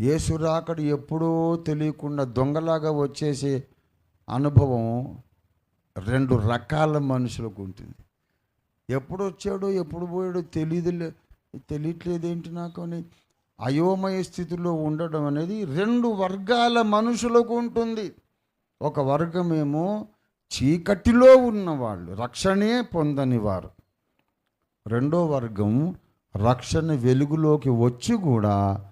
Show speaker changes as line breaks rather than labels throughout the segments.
యేసు రాకడు ఎప్పుడో తెలియకుండా దొంగలాగా వచ్చేసే అనుభవం రెండు రకాల మనుషులకు ఉంటుంది. ఎప్పుడు వచ్చాడో ఎప్పుడు పోయాడో తెలియదు తెలియట్లేదు ఏంటి నాకు అని అయోమయ స్థితిలో ఉండడం అనేది రెండు వర్గాల మనుషులకు ఉంటుంది. ఒక వర్గమేమో చీకటిలో ఉన్నవాళ్ళు రక్షణే పొందని వారు. రెండో వర్గం రక్షణ వెలుగులోకి వచ్చి కూడా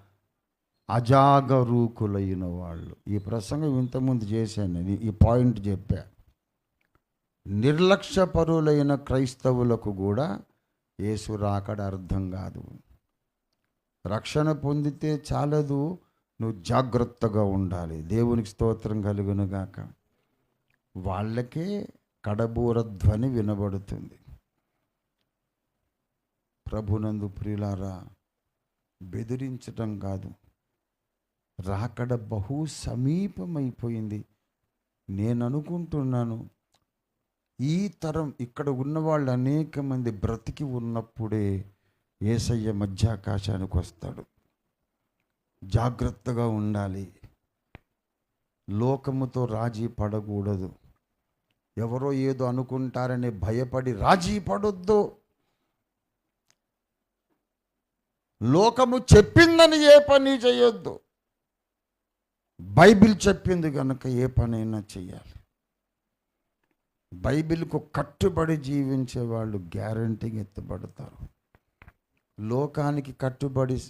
అజాగరూకులైన వాళ్ళు. ఈ ప్రసంగం ఇంతకుముందు చేశాను నేను. ఈ పాయింట్ చెప్పా. నిర్లక్ష్యపరులైన క్రైస్తవులకు కూడా యేసు రాకడ అర్థం కాదు. రక్షణ పొందితే చాలదు. నువ్వు జాగ్రత్తగా ఉండాలి. దేవునికి స్తోత్రం కలుగునుగాక వాళ్ళకే కడబూర ధ్వని వినబడుతుంది. ప్రభునందు ప్రియులారా బెదిరించటం కాదు. రాకడ బహు సమీపమైపోయింది. నేను అనుకుంటున్నాను ఈ తరం ఇక్కడ ఉన్న వాళ్ళు అనేక మంది బ్రతికి ఉన్నప్పుడే ఏసయ్య మధ్యాకాశానికి వస్తాడు. జాగ్రత్తగా ఉండాలి. లోకముతో రాజీ పడకూడదు. ఎవరో ఏదో అనుకుంటారని భయపడి రాజీ పడొద్దు. లోకము చెప్పిందని ఏ పని చేయొద్దు. బైబిల్ చెప్పింది కనుక ఏ పనైనా చెయ్యాలి. బైబిల్కు కట్టుబడి జీవించే వాళ్ళు గ్యారంటీగా ఎత్తబడతారు. లోకానికి కట్టుబడి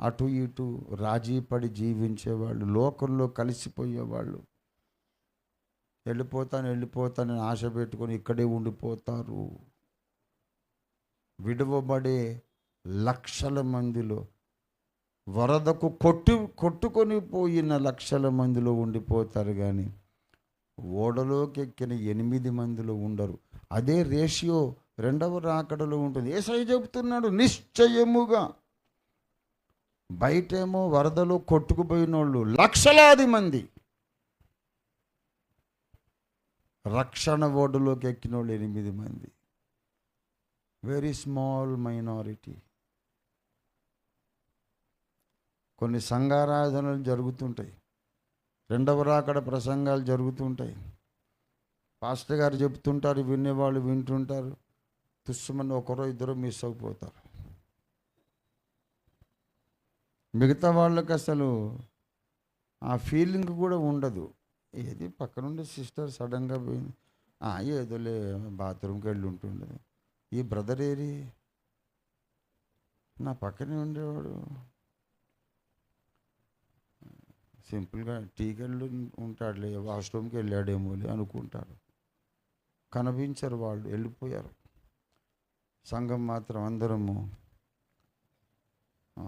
అటు ఇటు రాజీ పడి జీవించేవాళ్ళు లోకంలో కలిసిపోయేవాళ్ళు వెళ్ళిపోతాను వెళ్ళిపోతానని ఆశ పెట్టుకొని ఇక్కడే ఉండిపోతారు. విడవబడే లక్షల మందిలో వరదకు కొట్టు కొట్టుకొని పోయిన లక్షల మందిలో ఉండిపోతారు కానీ ఓడలోకి ఎక్కిన ఎనిమిది మందిలో ఉండరు. అదే రేషియో రెండవ రాకడలో ఉంటుంది. ఏసై చెబుతున్నాడు నిశ్చయముగా బయటేమో వరదలో కొట్టుకుపోయిన వాళ్ళు లక్షలాది మంది. రక్షణ ఓడలోకి ఎక్కిన వాళ్ళు ఎనిమిది మంది. వెరీ స్మాల్ మైనారిటీ కొన్ని సంఘారాధనలు జరుగుతుంటాయి. రెండవ రాకడ ప్రసంగాలు జరుగుతుంటాయి. పాస్టర్ గారు చెప్తుంటారు వినేవాళ్ళు వింటుంటారు. తుస్సుమని ఒకరో ఇద్దరు మిస్ అయిపోతారు. మిగతా వాళ్ళకి అసలు ఆ ఫీలింగ్ కూడా ఉండదు. ఏది పక్కనుండే సిస్టర్ సడన్గా పోయింది. ఏదోలే బాత్రూమ్కి వెళ్ళి ఉంటుండదు. ఈ బ్రదర్ ఏరి? నా పక్కనే ఉండేవాడు. సింపుల్గా టీకెళ్ళు ఉంటాడులే వాష్రూమ్కి వెళ్ళాడేమోలే అనుకుంటారు. కనిపించరు వాళ్ళు వెళ్ళిపోయారు. సంఘం మాత్రం అందరము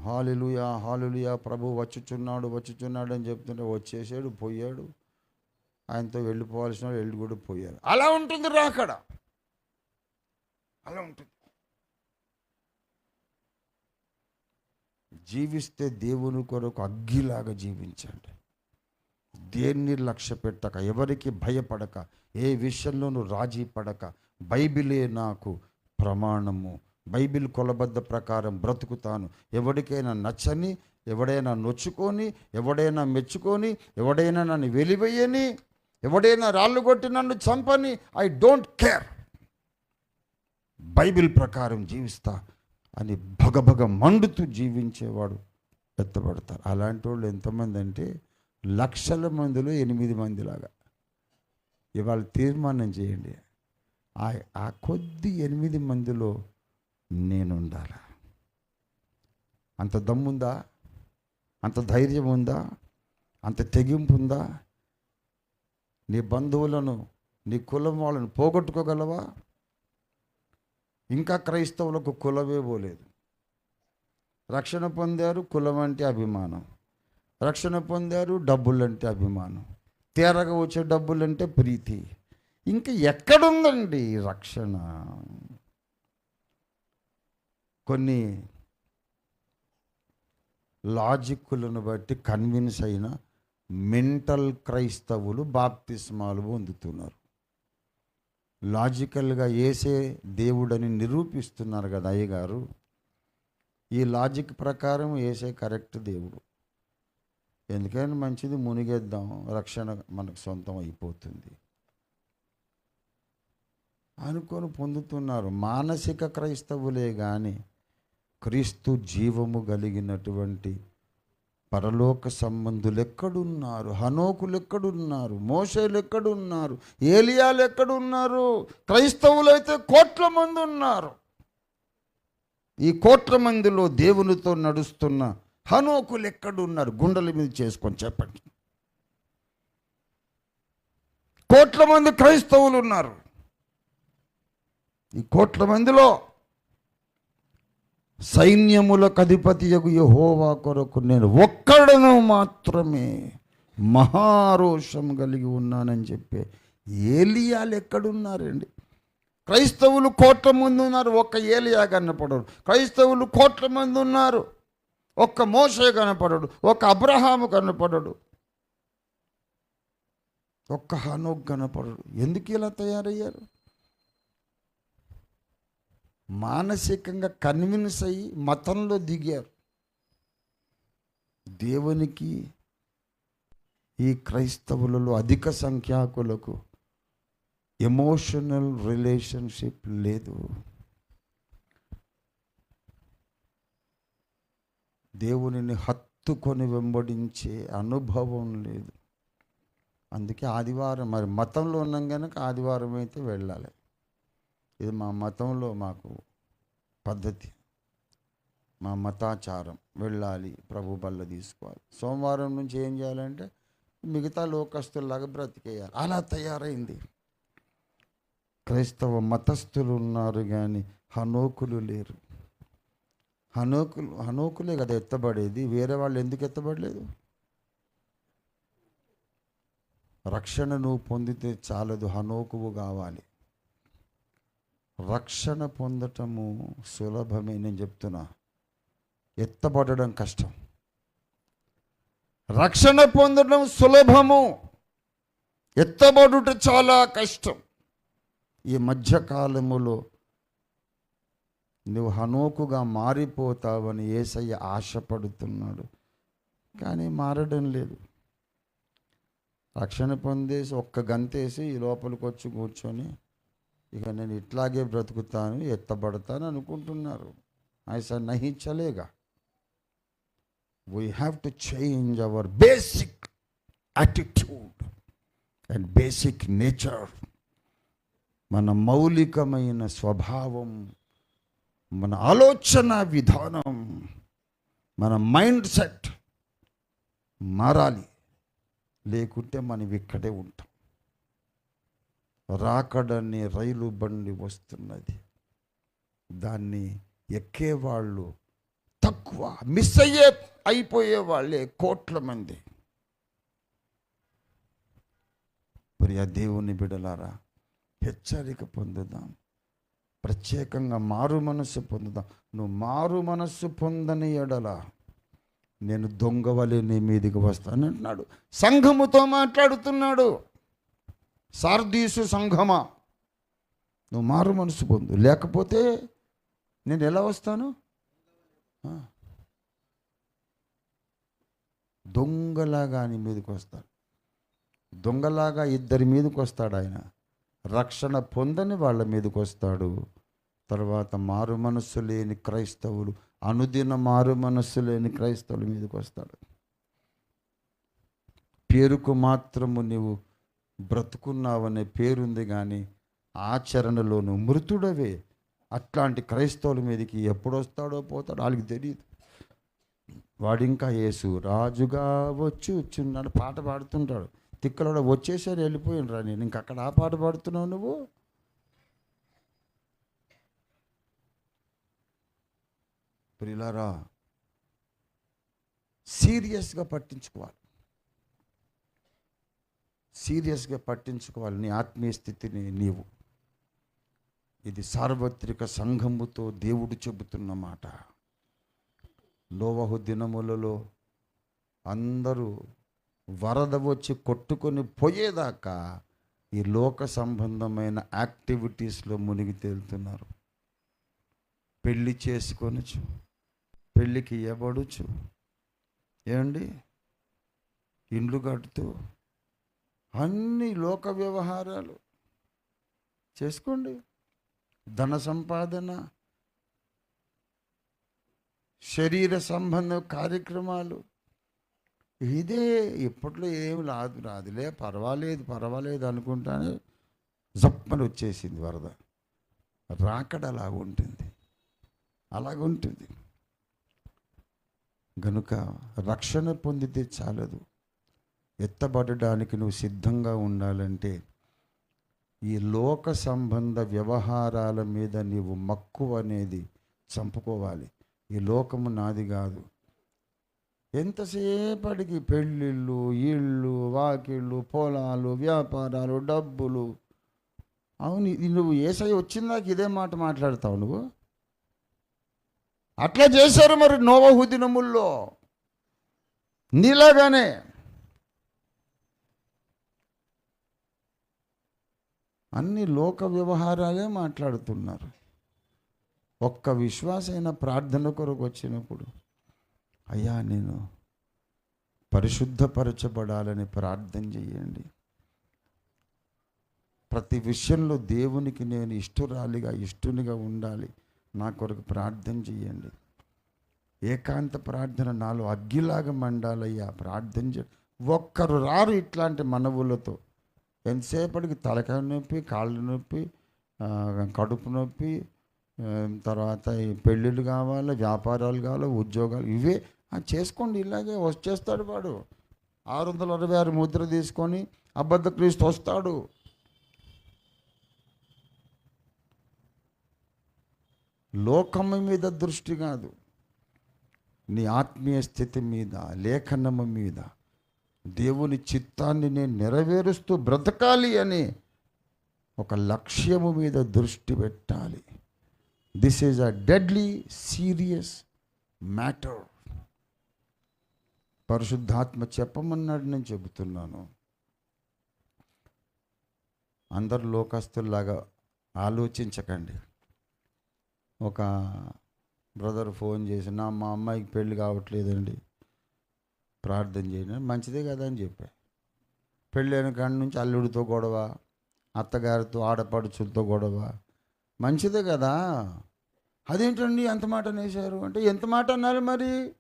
హాలిలుయా హాలిలుయా ప్రభు వచ్చుచున్నాడు వచ్చుచున్నాడు అని చెప్తుంటే వచ్చేసాడు పోయాడు. ఆయనతో వెళ్ళిపోవాల్సిన వాళ్ళు వెళ్ళి కూడా పోయారు. అలా ఉంటుంది రాకడ అలా ఉంటుంది. జీవిస్తే దేవుని కొరకు అగ్గిలాగా జీవించండి. దేన్ని లక్ష్య పెట్టక ఎవరికి భయపడక ఏ విషయంలోనూ రాజీ పడక బైబిలే నాకు ప్రమాణము. బైబిల్ కొలబద్ద ప్రకారం బ్రతుకుతాను. ఎవరికైనా నచ్చని ఎవడైనా నొచ్చుకొని ఎవడైనా మెచ్చుకొని ఎవడైనా నన్ను వెలివేయని ఎవడైనా రాళ్ళు కొట్టి నన్ను చంపని ఐ డోంట్ కేర్ బైబిల్ ప్రకారం జీవిస్తా. అని భగభగ మండుతూ జీవించేవాడు ఎత్తబడతారు అలాంటి వాళ్ళు ఎంతమంది అంటే లక్షల మందిలో ఎనిమిది మందిలాగా. ఇవాళ తీర్మానం చేయండి. ఆ ఆ కొద్ది ఎనిమిది మందిలో నేను ఉండాలా అంత దమ్ముందా? అంత ధైర్యం ఉందా అంత తెగింపు ఉందా నీ బంధువులను నీ కులం వాళ్ళను పోగొట్టుకోగలవా? ఇంకా క్రైస్తవులకు కులమే పోలేదు. రక్షణ పొందారు కులం అంటే అభిమానం. రక్షణ పొందారు డబ్బులంటే అభిమానం. తేరగా వచ్చే డబ్బులంటే ప్రీతి. ఇంకా ఎక్కడుందండి రక్షణ? కొన్ని లాజిక్కులను బట్టి కన్విన్స్ అయిన మెంటల్ క్రైస్తవులు బాప్తిస్మాలు పొందుతున్నారు. లాజికల్గా ఏసే దేవుడని నిరూపిస్తున్నారు కదా అయ్యగారు. ఈ లాజిక్ ప్రకారం ఏసే కరెక్ట్ దేవుడు. ఎందుకైనా మంచిది మునిగేద్దాం రక్షణ మనకు సొంతం అయిపోతుంది. అనుకొని పొందుతున్నారు. మానసిక క్రైస్తవులే కానీ క్రీస్తు జీవము కలిగినటువంటి పరలోక సంబంధులు ఎక్కడున్నారు హనోకులు ఎక్కడున్నారు మోషేలు ఎక్కడున్నారు ఏలియాలు ఎక్కడున్నారు క్రైస్తవులు అయితే కోట్ల మంది ఉన్నారు ఈ కోట్ల మందిలో దేవునితో నడుస్తున్న హనోకులు ఎక్కడున్నారు గుండెల మీద చేసుకొని చెప్పండి. కోట్ల మంది క్రైస్తవులు ఉన్నారు ఈ కోట్ల మందిలో సైన్యములకు అధిపతి యహోవా కొరకు నేను ఒక్కడను మాత్రమే మహారోషం కలిగి ఉన్నానని చెప్పే ఏలియాలు ఎక్కడున్నారండి? క్రైస్తవులు కోట్ల మంది ఉన్నారు ఒక్క ఏలియా కనపడడు. క్రైస్తవులు కోట్ల మంది ఉన్నారు ఒక్క మోసే కనపడడు ఒక్క అబ్రహాము కనపడడు ఒక్క హనోక్ కనపడడు. ఎందుకు ఇలా తయారయ్యారు? మానసికంగా కన్విన్స్ అయ్యి మతంలో దిగారు. దేవునికి ఈ క్రైస్తవులలో అధిక సంఖ్యాకులకు ఎమోషనల్ రిలేషన్షిప్ లేదు. దేవునిని హత్తుకొని వెంబడించే అనుభవం లేదు. అందుకే ఆదివారం మరి మతంలో ఉన్నాం కనుక ఆదివారం అయితే వెళ్ళాలి. ఇది మా మతంలో మాకు పద్ధతి. మా మతాచారం. వెళ్ళాలి ప్రభు బల్ల తీసుకోవాలి. సోమవారం నుంచి ఏం చేయాలంటే మిగతా లోకస్తుల్లాగా బ్రతికేయాలి. అలా తయారైంది. క్రైస్తవ మతస్థులు ఉన్నారు కానీ హనోకులు లేరు. హనోకులు హనోకులే కదా ఎత్తబడేది. వేరే వాళ్ళు ఎందుకు ఎత్తబడలేదు? రక్షణ నువ్వు పొందితే చాలదు హనోకువు కావాలి. రక్షణ పొందటము సులభమే నేను చెప్తున్నా. ఎత్తబడడం కష్టం. రక్షణ పొందడం సులభము. ఎత్తబడుట చాలా కష్టం. ఈ మధ్యకాలములో నువ్వు హనోకుగా మారిపోతావని ఏసయ్య ఆశపడుతున్నాడు. కానీ మారడం లేదు. రక్షణ పొందేసి ఒక్క గంతేసి ఈ లోపలికి వచ్చి కూర్చొని ఇక నేను ఇట్లాగే బ్రతుకుతాను ఎత్తబడతాను అనుకుంటున్నారు. ఐసా నహి చలేగా. We have to change our basic attitude and basic nature మన మౌలికమైన స్వభావం మన ఆలోచన విధానం మన మైండ్ సెట్ మారాలి. లేకుంటే మనం ఇక్కడే ఉంటాం. రాకడని రైలు బండి వస్తున్నది. దాన్ని ఎక్కేవాళ్ళు తక్కువ మిస్ అయ్యే అయిపోయే వాళ్ళే కోట్ల మంది. ప్రియ దేవుని బిడలారా హెచ్చరిక పొందుదాం. ప్రత్యేకంగా మారు మనస్సు పొందుదాం. నువ్వు మారు మనస్సు పొందని ఎడల నేను దొంగవలే నీ మీదికి వస్తానంటున్నాడు. సంఘముతో మాట్లాడుతున్నాడు. సార్దీసు సంఘమా. నువ్వు మారు మనసు పొందు. లేకపోతే నేను ఎలా వస్తాను? దొంగలాగా నీ మీదకి వస్తాడు. దొంగలాగా ఇద్దరి మీదకి వస్తాడు ఆయన. రక్షణ పొందని వాళ్ళ మీదకి వస్తాడు. తర్వాత మారు మనస్సు లేని క్రైస్తవులు అనుదిన మారు మనస్సు లేని క్రైస్తవుల మీదకి వస్తాడు. పేరుకు మాత్రము నీవు బ్రతుకున్నావనే పేరుంది కానీ ఆచరణలోను మృతుడవే. అట్లాంటి క్రైస్తవుల మీదకి ఎప్పుడొస్తాడో పోతాడో వాళ్ళకి తెలియదు వాడింకా యేసు రాజుగా వచ్చి చిన్న పాట పాడుతుంటాడు. తిక్కలో వచ్చేసారి వెళ్ళిపోయినరా నేను. ఇంక అక్కడ ఆ పాట పాడుతున్నావు నువ్వు? ప్రిలారా సీరియస్గా పట్టించుకోవాలి. సీరియస్గా పట్టించుకోవాలి నీ ఆత్మీయ స్థితిని నీవు. ఇది సార్వత్రిక సంఘముతో దేవుడు చెబుతున్న మాట. నోవహు దినములలో అందరూ వరద వచ్చి కొట్టుకొని పోయేదాకా ఈ లోక సంబంధమైన యాక్టివిటీస్లో మునిగి తేలుతున్నారు. పెళ్ళి చేసుకొనొచ్చు పెళ్ళికి ఇవ్వబడుచు. ఏమండి? ఇండ్లు కడుతూ అన్ని లోక వ్యవహారాలు. చేసుకోండి. ధన సంపాదన శరీర సంబంధ కార్యక్రమాలు. ఇదే ఇప్పట్లో ఏమి రాదు రాదులే పర్వాలేదు పర్వాలేదు అనుకుంటానే జప్పని వచ్చేసింది వరద. రాకడ అలా ఉంటుంది. అలాగుంటుంది గనుక రక్షణ పొందితే చాలదు. ఎత్తబడడానికి నువ్వు సిద్ధంగా ఉండాలంటే ఈ లోక సంబంధ వ్యవహారాల మీద నీవు మక్కువ అనేది చంపుకోవాలి. ఈ లోకము నాది కాదు. ఎంతసేపటికి పెళ్ళిళ్ళు ఇళ్ళు వాకిళ్ళు పొలాలు వ్యాపారాలు డబ్బులు? అవును ఇది నువ్వు ఏసై వచ్చిందాక ఇదే మాట మాట్లాడతావు నువ్వు? అట్లా చేశారు మరి నోవహు దినముల్లో. నీలాగానే అన్ని లోక వ్యవహారాలే మాట్లాడుతున్నారు. ఒక్క విశ్వాసైన ప్రార్థన కొరకు వచ్చినప్పుడు అయ్యా నేను పరిశుద్ధపరచబడాలని ప్రార్థన చేయండి. ప్రతి విషయంలో దేవునికి నేను ఇష్టురాలిగా ఇష్టునిగా ఉండాలి. నా కొరకు ప్రార్థన చేయండి. ఏకాంత ప్రార్థన నాలో అగ్గిలాగా మండాలయ్యా ప్రార్థన చే ఒక్కరు రారు ఇట్లాంటి మనవులతో. ఎంతసేపటికి తలకాయ నొప్పి కాళ్ళు నొప్పి కడుపు నొప్పి తర్వాత ఈ పెళ్ళిళ్ళు కావాలి వ్యాపారాలు కావాలి ఉద్యోగాలు ఇవే. చేసుకోండి ఇలాగే వచ్చేస్తాడు వాడు. ఆరు వందల అరవై ఆరు ముద్ర తీసుకొని అబద్ధ క్రీస్తు వస్తాడు. లోకము మీద దృష్టి కాదు. నీ ఆత్మీయ స్థితి మీద లేఖనము మీద. దేవుని చిత్తాన్ని నేను నెరవేరుస్తూ బ్రతకాలి అని ఒక లక్ష్యము మీద దృష్టి పెట్టాలి. This is a deadly serious matter పరిశుద్ధాత్మ చెప్పమన్నాడు నేను చెబుతున్నాను. అందరు లోకస్తుల్లాగా ఆలోచించకండి. ఒక బ్రదర్ ఫోన్ చేసి నా మా అమ్మాయికి పెళ్ళి కావట్లేదండి. ప్రార్థన చేయండి మంచిదే కదా అని చెప్పా. పెళ్ళైన కాడి నుంచి అల్లుడితో గొడవ అత్తగారితో ఆడపడుచులతో గొడవ. మంచిదే కదా. అదేంటండి ఎంత మాట అనేసారు అంటే ఎంత మాట అన్నారు మరి?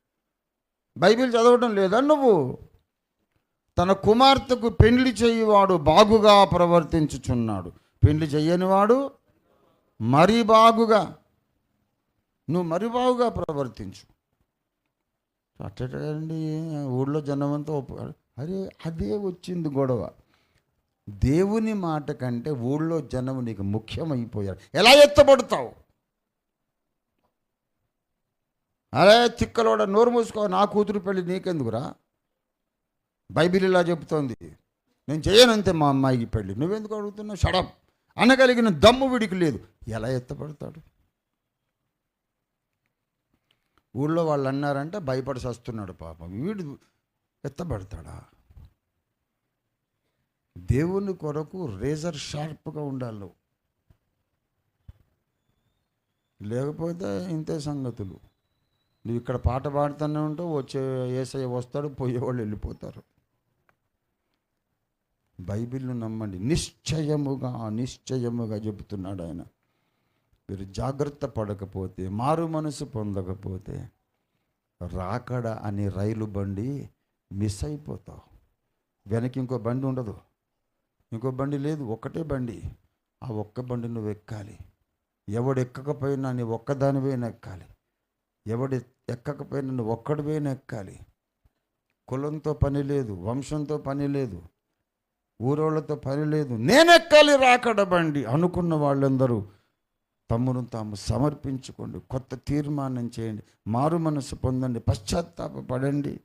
బైబిల్ చదవటం లేదా నువ్వు? తన కుమార్తెకు పెండ్లి చేయవాడు బాగుగా ప్రవర్తించుచున్నాడు. పెండ్లి చేయనివాడు మరీ బాగుగా నువ్వు మరీ బాగుగా ప్రవర్తించు. అట్టండి ఊళ్ళో జనమంతా ఒప్పు అరే అదే వచ్చింది గొడవ. దేవుని మాట కంటే ఊళ్ళో జనం నీకు ముఖ్యమైపోయారు. ఎలా ఎత్తబడతావు? అరే చిక్కలోడ నోరు మూసుకో నా కూతురు పెళ్ళి నీకెందుకురా? బైబిల్ ఇలా చెబుతోంది నేను చేయనంతే మా అమ్మాయికి పెళ్ళి నువ్వెందుకు అడుగుతున్నావు? షడప్. అనగలిగిన దమ్ము విడికి లేదు. ఎలా ఎత్తపడతాడు ఊళ్ళో వాళ్ళు అన్నారంటే భయపడి వస్తున్నాడు పాపం. వీడు ఎత్తబడతాడా? దేవుని కొరకు రేజర్ షార్ప్గా ఉండాలి లేకపోతే ఇంతే సంగతులు. నువ్వు ఇక్కడ పాట పాడుతూనే ఉంటావు వచ్చే ఏసయ్య వస్తాడు పోయేవాళ్ళు వెళ్ళిపోతారు. బైబిల్ను నమ్మండి. నిశ్చయముగా నిశ్చయముగా చెబుతున్నాడు ఆయన. మీరు జాగ్రత్త పడకపోతే మారు మనసు పొందకపోతే రాకడ అనే రైలు బండి మిస్ అయిపోతావు. వెనక్కి ఇంకో బండి ఉండదు. ఇంకో బండి లేదు ఒక్కటే బండి. ఆ ఒక్క బండి నువ్వు ఎక్కాలి. ఎవడు ఎక్కకపోయినా నీ ఒక్కదానివైనా ఎక్కాలి ఎవడు ఎక్కకపోయినా నువ్వు ఒక్కడివైనా ఎక్కాలి కులంతో పని లేదు వంశంతో పని లేదు ఊరోళ్ళతో పని లేదు. నేను ఎక్కాలి రాకడ బండి అనుకున్న వాళ్ళందరూ తమ్మును తాము సమర్పించుకోండి. కొత్త తీర్మానం చేయండి. మారు మనసు పొందండి. పశ్చాత్తాపడండి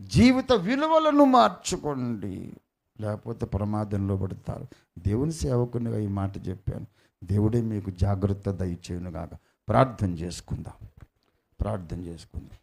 జీవిత విలువలను మార్చుకోండి. లేకపోతే ప్రమాదంలో పడతారు. దేవుని సేవకునిగా ఈ మాట చెప్పాను. దేవుడే మీకు జాగ్రత్త దయచేయునుగాక. ప్రార్థన చేసుకుందాం. ప్రార్థన చేసుకుందాం.